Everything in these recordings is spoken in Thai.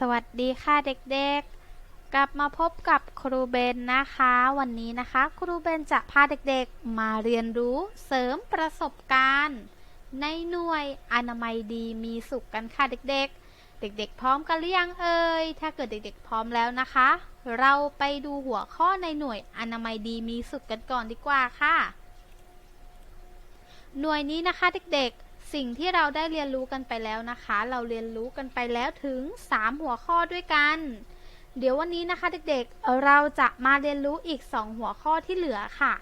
สวัสดีค่ะเด็กๆ กลับมาพบกับครูเบนนะคะ วันนี้นะคะ ครูเบนจะพาเด็กๆ มาเรียนรู้เสริมประสบการณ์ ในหน่วยอนามัยดีมีสุขกันค่ะเด็กๆ เด็กๆ พร้อมกันหรือยังเอ่ย ถ้าเกิดเด็กๆ พร้อมแล้วนะคะ เราไปดูหัวข้อในหน่วยอนามัยดีมีสุขกันก่อนดีกว่าค่ะ หน่วยนี้นะคะเด็กๆ สิ่งที่เราได้เรียนรู้กันไปแล้วนะคะ เราเรียนรู้กันไปแล้วถึง 3 หัวข้อด้วยกัน เดี๋ยววันนี้นะคะเด็กๆ เราจะมาเรียนรู้อีก 2 หัวข้อที่เหลือค่ะ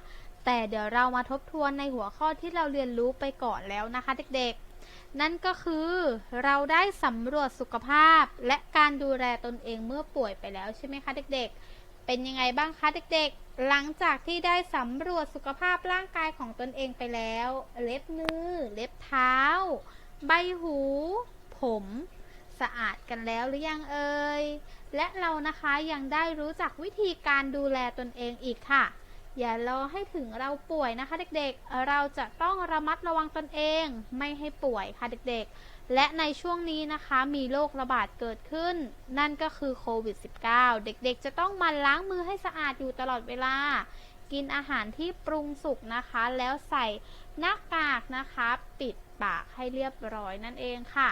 แต่เดี๋ยวเรามาทบทวนในหัวข้อที่เราเรียนรู้ไปก่อนแล้วนะคะเด็กๆ นั่นก็คือเราได้สำรวจสุขภาพและการดูแลตนเองเมื่อป่วยไปแล้วใช่ไหมคะเด็กๆ เป็นยังไงบ้างคะเด็กๆ หลังจากที่ได้สำรวจสุขภาพร่างกายของตนเองไปแล้ว เล็บมือ เล็บเท้า ใบหู ผมสะอาดกันแล้วหรือยังเอ่ย และเรานะคะยังได้รู้จักวิธีการดูแลตนเองอีกค่ะ อย่ารอให้ถึงเราป่วยนะคะเด็กๆ เราจะต้องระมัดระวังตนเอง ไม่ให้ป่วยค่ะเด็กๆ และในช่วงนี้นะคะมีโรคระบาดเกิดขึ้น นั่นก็คือโควิด -19 เด็กๆ จะต้องมันล้างมือให้สะอาดอยู่ตลอดเวลา กินอาหารที่ปรุงสุกนะคะ แล้วใส่หน้ากากนะคะ ปิดปากให้เรียบร้อยนั่นเองค่ะ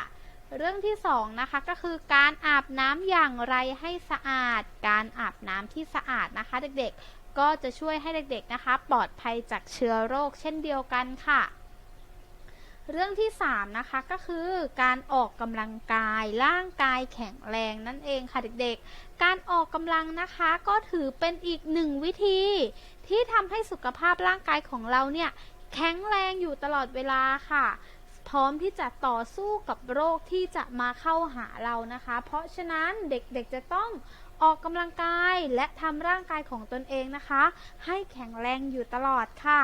เรื่องที่2นะคะก็คือการอาบน้ำอย่างไรให้สะอาด การอาบน้ำที่สะอาดนะคะ เด็กๆก็จะช่วยให้เด็กๆนะคะ ปลอดภัยจากเชื้อโรคเช่นเดียวกันค่ะ เรื่องที่ 3 นะคะก็คือการออกกำลังกายร่างกายแข็งแรงนั่นเองค่ะเด็กๆ การออกกำลังนะคะก็ถือเป็นอีกหนึ่งวิธี ที่ทำให้สุขภาพร่างกายของเราเนี่ยแข็งแรงอยู่ตลอดเวลาค่ะ พร้อมที่จะต่อสู้กับโรคที่จะมาเข้าหาเรานะคะ เพราะฉะนั้นเด็กๆจะต้องออกกำลังกายและทำร่างกายของตนเองนะคะ ให้แข็งแรงอยู่ตลอดค่ะ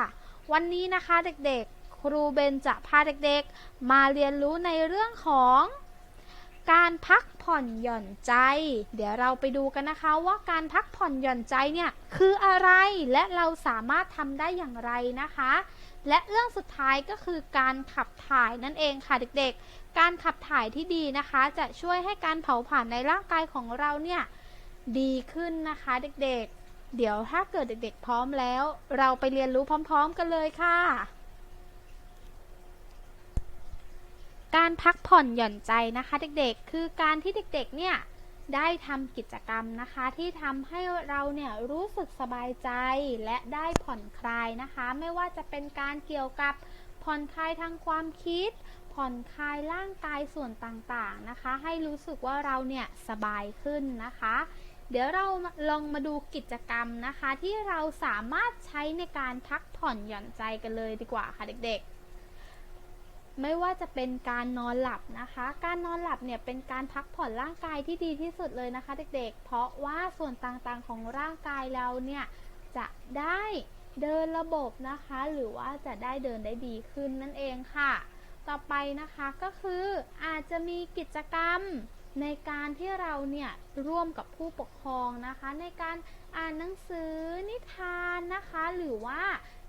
วันนี้นะคะเด็กๆ รูเบนจะพาเด็กๆ มาเรียนรู้ในเรื่องของ การพักผ่อนหย่อนใจ เดี๋ยวเราไปดูกันนะคะว่าการพักผ่อนหย่อนใจเนี่ยคืออะไรและเราสามารถทำได้อย่างไรนะคะ และเรื่องสุดท้ายก็คือการขับถ่ายนั่นเองค่ะเด็กๆ การขับถ่ายที่ดีนะคะ จะช่วยให้การเผาผลาญในร่างกายของเราเนี่ยดีขึ้นนะคะเด็กๆ เดี๋ยวถ้าเกิดเด็กๆ พร้อมแล้ว เราไปเรียนรู้พร้อม ๆ กันเลยค่ะ การพักผ่อนหย่อนใจนะคะ เด็กๆ คือการที่เด็กๆ เนี่ยได้ทำกิจกรรมนะคะที่ทำให้เราเนี่ยรู้สึกสบายใจและได้ผ่อนคลายนะคะ ไม่ว่าจะเป็นการเกี่ยวกับผ่อนคลายทางความคิด ผ่อนคลายร่างกายส่วนต่างๆนะคะ ให้รู้สึกว่าเราเนี่ยสบายขึ้นนะคะ เดี๋ยวเราลองมาดูกิจกรรมนะคะ ที่เราสามารถใช้ในการพักผ่อนหย่อนใจกันเลยดีกว่าค่ะเด็กๆ ไม่ว่าจะเป็นการนอนหลับนะคะ การนอนหลับเนี่ยเป็นการพักผ่อนร่างกายที่ดีที่สุดเลยนะคะ เด็กๆ เพราะว่าส่วนต่างๆของร่างกายเราเนี่ยจะได้เดินระบบนะคะ หรือว่าจะได้เดินได้ดีขึ้นนั่นเองค่ะ ต่อไปนะคะก็คืออาจจะมีกิจกรรมในการที่เราเนี่ยร่วมกับผู้ปกครองนะคะ ในการอ่านหนังสือนิทานนะคะ หรือว่า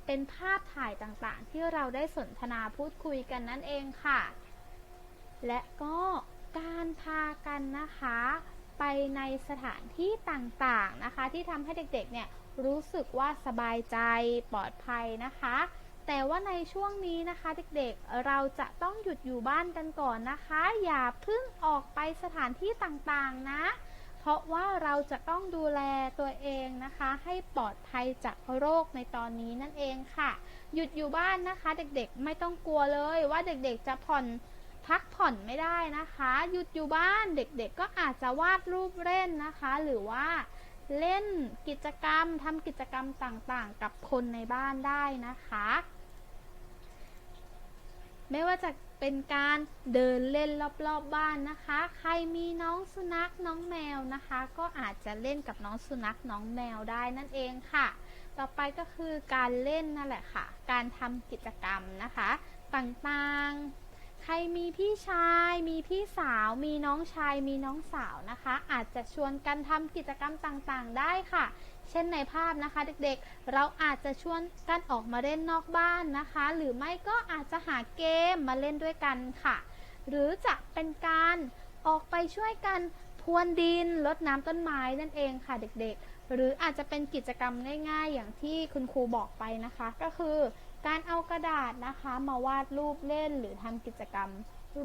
เป็นภาพถ่ายต่างๆ ที่เราได้สนทนาพูดคุยกันนั่นเองค่ะ และก็การพากันนะคะ ไปในสถานที่ต่างๆนะคะ ที่ทำให้เด็กๆเนี่ยรู้สึกว่าสบายใจปลอดภัยนะคะ แต่ว่าในช่วงนี้นะคะเด็กๆเราจะต้องหยุดอยู่บ้านกันก่อนนะคะ อย่าเพิ่งออกไปสถานที่ต่างๆนะ ราะว่าเราจะต้องดูแลตัวเองนะคะ ให้ปลอดภัยจากโรคในตอนนี้นั่นเองค่ะ หยุดอยู่บ้านนะคะเด็กๆไม่ต้องกลัวเลยว่าเด็กๆจะผ่อนพักผ่อนไม่ได้นะคะ หยุดอยู่บ้านเด็กๆ ก็อาจจะวาดรูปเล่นนะคะ หรือว่าเล่นกิจกรรมทำกิจกรรมต่างๆ กับคนในบ้านได้นะคะ ไม่ว่าจะ เป็นการเดินเล่นรอบๆบบ้านนะคะ ใครมีน้องสุนัขน้องแมวนะคะ ก็อาจจะเล่นกับน้องสุนัขน้องแมวได้นั่นเองค่ะ ต่อไปก็คือการเล่นนั่นแหละค่ะ การทำกิจกรรมนะคะ ต่างๆใครมีพี่ชาย มีพี่สาว มีน้องชาย มีน้องสาวนะคะ อาจจะชวนกันทำกิจกรรมต่างๆ ได้ค่ะ เช่นในภาพนะคะเด็กๆ เราอาจจะชวนกันออกมาเล่นนอกบ้านนะคะ หรือไม่ก็อาจจะหาเกมมาเล่นด้วยกันค่ะ หรือจะเป็นการออกไปช่วยกันพรวนดินรดน้ำต้นไม้นั่นเองค่ะเด็กๆ หรืออาจจะเป็นกิจกรรมง่ายๆ อย่างที่คุณครูบอกไปนะคะ ก็คือ การเอากระดาษนะคะมาวาดรูปเล่นหรือทำกิจกรรม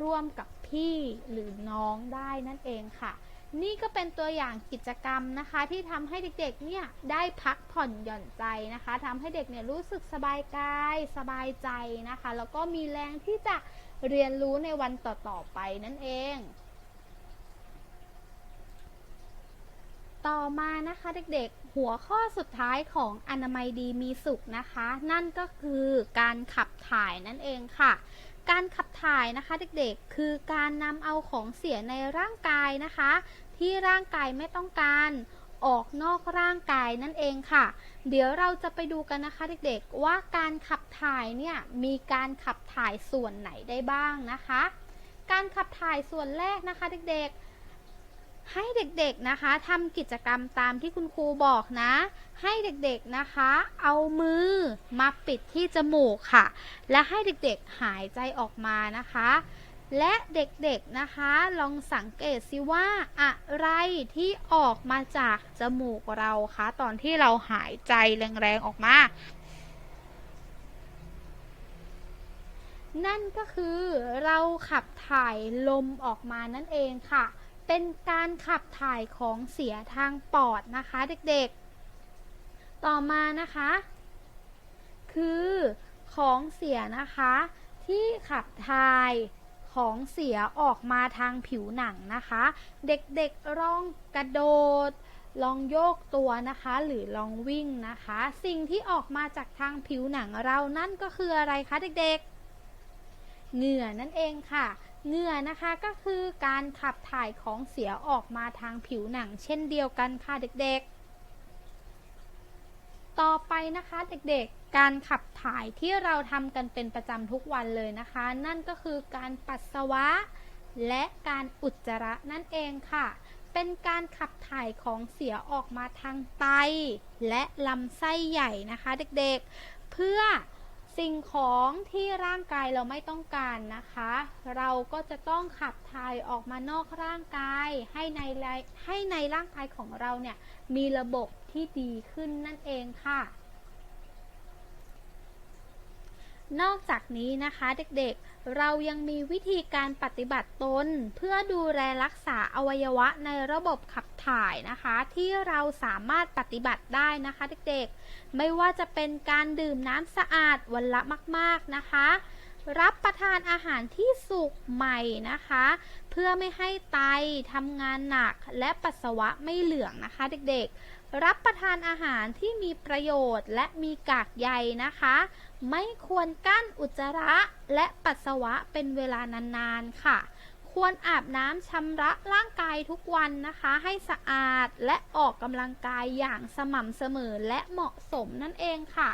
ร่วมกับพี่หรือน้องได้นั่นเองค่ะ นี่ก็เป็นตัวอย่างกิจกรรมนะคะ ที่ทำให้เด็กๆเนี่ยได้พักผ่อนหย่อนใจนะคะทำให้เด็กเนี่ยรู้สึกสบายกายสบายใจนะคะ แล้วก็มีแรงที่จะเรียนรู้ในวันต่อๆไปนั่นเอง ต่อมานะคะเด็กๆ หัวข้อสุดท้ายของอนามัยดีมีสุขนะคะ นั่นก็คือการขับถ่ายนั่นเองค่ะ การขับถ่ายนะคะเด็กๆ คือการนำเอาของเสียในร่างกายนะคะ ที่ร่างกายไม่ต้องการออกนอกร่างกายนั่นเองค่ะ เดี๋ยวเราจะไปดูกันนะคะเด็กๆ ว่าการขับถ่ายเนี่ยมีการขับถ่ายส่วนไหนได้บ้างนะคะ การขับถ่ายส่วนแรกนะคะเด็กๆ ให้เด็กๆนะคะทำกิจกรรมตามที่คุณครูบอกนะ ให้เด็กๆนะคะ เอามือมาปิดที่จมูกค่ะ และให้เด็กๆหายใจออกมานะคะ และเด็กๆนะคะ ลองสังเกตสิว่าอะไรที่ออกมาจากจมูกเราคะตอนที่เราหายใจแรงๆออกมา นั่นก็คือเราขับถ่ายลมออกมานั่นเองค่ะ เป็นการขับถ่ายของเสียทางปอดนะคะเด็กๆ ต่อมานะคะ คือของเสียนะคะ ที่ขับถ่ายของเสียออกมาทางผิวหนังนะคะ เด็กๆลองกระโดด ลองโยกตัวนะคะ หรือลองวิ่งนะคะ สิ่งที่ออกมาจากทางผิวหนังเรานั่นก็คืออะไรคะเด็กๆ เหงื่อนั่นเองค่ะ เหงื่อนะคะก็คือการขับถ่ายของเสียออกมาทางผิวหนัง เช่นเดียวกันค่ะเด็กๆ ต่อไปนะคะเด็กๆ การขับถ่ายที่เราทำกันเป็นประจำทุกวันเลยนะคะ นั่นก็คือการปัสสาวะ และการอุจจาระนั่นเองค่ะ เป็นการขับถ่ายของเสียออกมาทางไต และลำไส้ใหญ่นะคะเด็กๆ เพื่อ สิ่งของที่ร่างกายเราไม่ต้องการนะคะ เราก็จะต้องขับถ่ายออกมานอกร่างกาย ให้ในให้ในร่างกายของเราเนี่ยมีระบบที่ดีขึ้นนั่นเองค่ะ นอกจากนี้นะคะเด็กๆ เรายังมีวิธีการปฏิบัติตน เพื่อดูแลรักษาอวัยวะในระบบขับถ่ายนะคะ ที่เราสามารถปฏิบัติได้นะคะเด็กๆ ไม่ว่าจะเป็นการดื่มน้ำสะอาดวันละมาก ๆนะคะ รับประทานอาหารที่สุกใหม่นะคะ เพื่อไม่ให้ไตทำงานหนักและปัสสาวะไม่เหลืองนะคะเด็กๆ รับประทานอาหารที่มีประโยชน์และมีกากใยนะคะ ไม่ควรกั้นอุจจาระและปัสสาวะเป็นเวลานานๆค่ะ ควรอาบน้ำชำระร่างกายทุกวันนะคะ ให้สะอาดและออกกำลังกายอย่างสม่ำเสมอและเหมาะสมนั่นเองค่ะ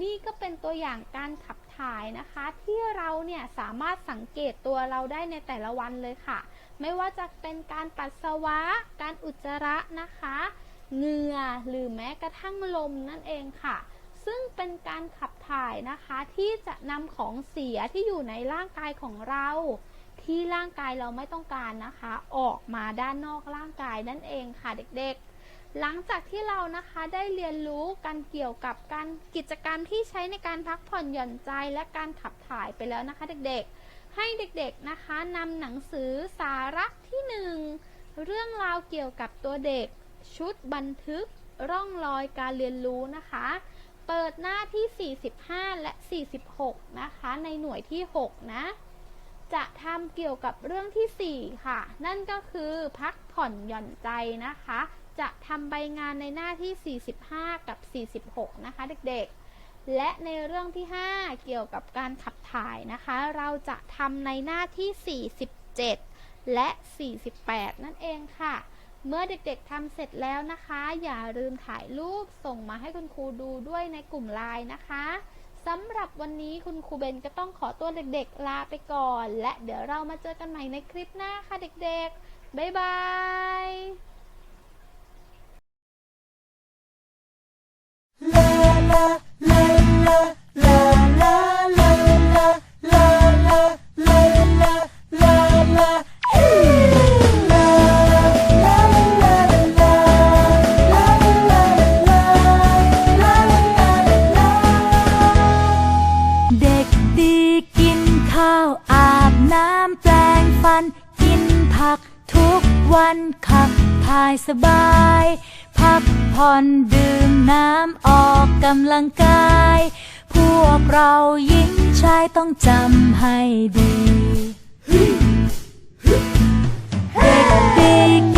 นี่ก็เป็นตัวอย่างการขับถ่ายนะคะ ที่เราเนี่ยสามารถสังเกตตัวเราได้ในแต่ละวันเลยค่ะ ไม่ว่าจะเป็นการปัสสาวะ การอุจจาระนะคะ เหงื่อหรือแม้กระทั่งลมนั่นเองค่ะ ซึ่งเป็นการขับถ่ายนะคะที่จะนำของเสียที่อยู่ในร่างกายของเรา ที่ร่างกายเราไม่ต้องการนะคะ ออกมาด้านนอกร่างกายนั่นเองค่ะเด็กๆ หลังจากที่เรานะคะได้เรียนรู้กันเกี่ยวกับการกิจกรรมที่ใช้ในการพักผ่อนหย่อนใจและการขับถ่ายไปแล้วนะคะเด็กๆ ให้เด็กๆนะคะนำหนังสือสาระที่หนึ่งเรื่องราวเกี่ยวกับตัวเด็ก ชุดบันทึกร่องรอยการเรียนรู้นะคะ เปิดหน้าที่ 45 และ 46 นะคะ ในหน่วยที่ 6 นะ จะทำเกี่ยวกับเรื่องที่ 4 ค่ะ นั่นก็คือพักผ่อนหย่อนใจนะคะ จะทำใบงานในหน้าที่ 45 กับ 46 นะคะ เด็กๆ และในเรื่องที่ 5 เกี่ยวกับการขับถ่ายนะคะ เราจะทำในหน้าที่ 47 และ 48 นั่นเองค่ะ เมื่อเด็กๆทำเสร็จแล้วนะคะ อย่าลืมถ่ายรูปส่งมาให้คุณครูดูด้วยในกลุ่มไลน์นะคะสำหรับวันนี้คุณครูเบนก็ต้องขอตัวเด็กๆ ลาไปก่อน และเดี๋ยวเรามาเจอกันใหม่ในคลิปหน้าค่ะเด็กๆ บ๊ายบาย ผ่อนดื่มน้ำออกกำลังกาย พวกเราหญิงชายต้องจำให้ดีเด็กดี